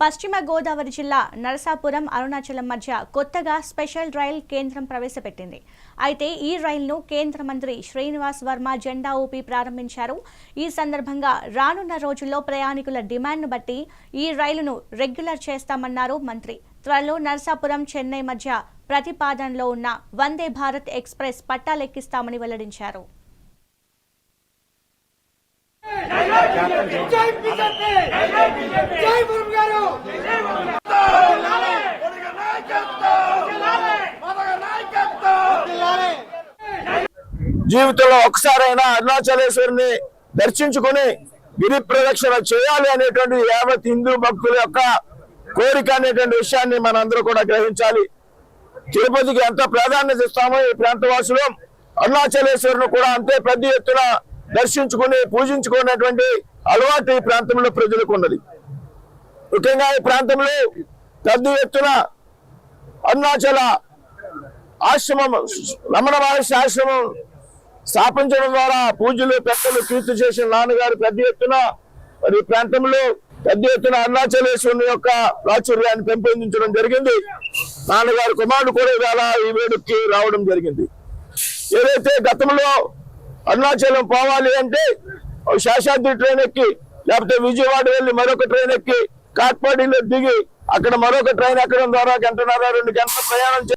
పశ్చిమ గోదావరి జిల్లా నరసాపురం అరుణాచలం మధ్య కొత్తగా స్పెషల్ రైల్ కేంద్రం ప్రవేశపెట్టింది. అయితే ఈ రైలును కేంద్ర మంత్రి శ్రీనివాస్ వర్మ జెండా ఊపి ప్రారంభించారు. ఈ సందర్భంగా రానున్న రోజుల్లో ప్రయాణికుల డిమాండ్ను బట్టి ఈ రైలును రెగ్యులర్ చేస్తామన్నారు మంత్రి. త్వరలో నరసాపురం చెన్నై మధ్య ప్రతిపాదనలో ఉన్న వందే భారత్ ఎక్స్ప్రెస్ పట్టాలెక్కిస్తామని వెల్లడించారు. జై బీజేపీ జై మురుగు గారు జీవితంలో ఒకసారైనా అరుణాచలేశ్వరిని దర్శించుకుని గిరి ప్రదక్షిణ చేయాలి అనేటువంటి యావత్ హిందూ భక్తుల యొక్క కోరిక అనేటువంటి విషయాన్ని మనందరూ కూడా గ్రహించాలి. తిరుపతికి ఎంత ప్రాధాన్యత ఇస్తామో ఈ ప్రాంతవాసులు అరుణాచలేశ్వరుని కూడా అంతే పెద్ద ఎత్తున దర్శించుకుని పూజించుకునేటువంటి అలవాటు ఈ ప్రాంతంలో ప్రజలకు ఉన్నది. ముఖ్యంగా ఈ ప్రాంతంలో పెద్ద ఎత్తున అరుణాచల ఆశ్రమం రమణ మహర్షి ఆశ్రమం స్థాపించడం ద్వారా పూజలు పెద్దలు కీర్తి చేసిన నాన్నగారు పెద్ద ఎత్తున మరి ప్రాంతంలో పెద్ద ఎత్తున అరుణాచలేశ్వరుని యొక్క ప్రాచుర్యాన్ని పెంపొందించడం జరిగింది. నాన్నగారి కుమారుడు కూడా ఇవాళ ఈ వేడుకకి రావడం జరిగింది. ఏదైతే గతంలో అరుణాచలం పోవాలి అంటే శేషాద్రి ట్రైన్ ఎక్కి లేకపోతే విజయవాడ వెళ్ళి మరొక ట్రైన్ ఎక్కి కాట్పాడిలో దిగి అక్కడ మరొక ట్రైన్ ఎక్కడం ద్వారా గంటన్నర రెండు గంటల ప్రయాణం చేసి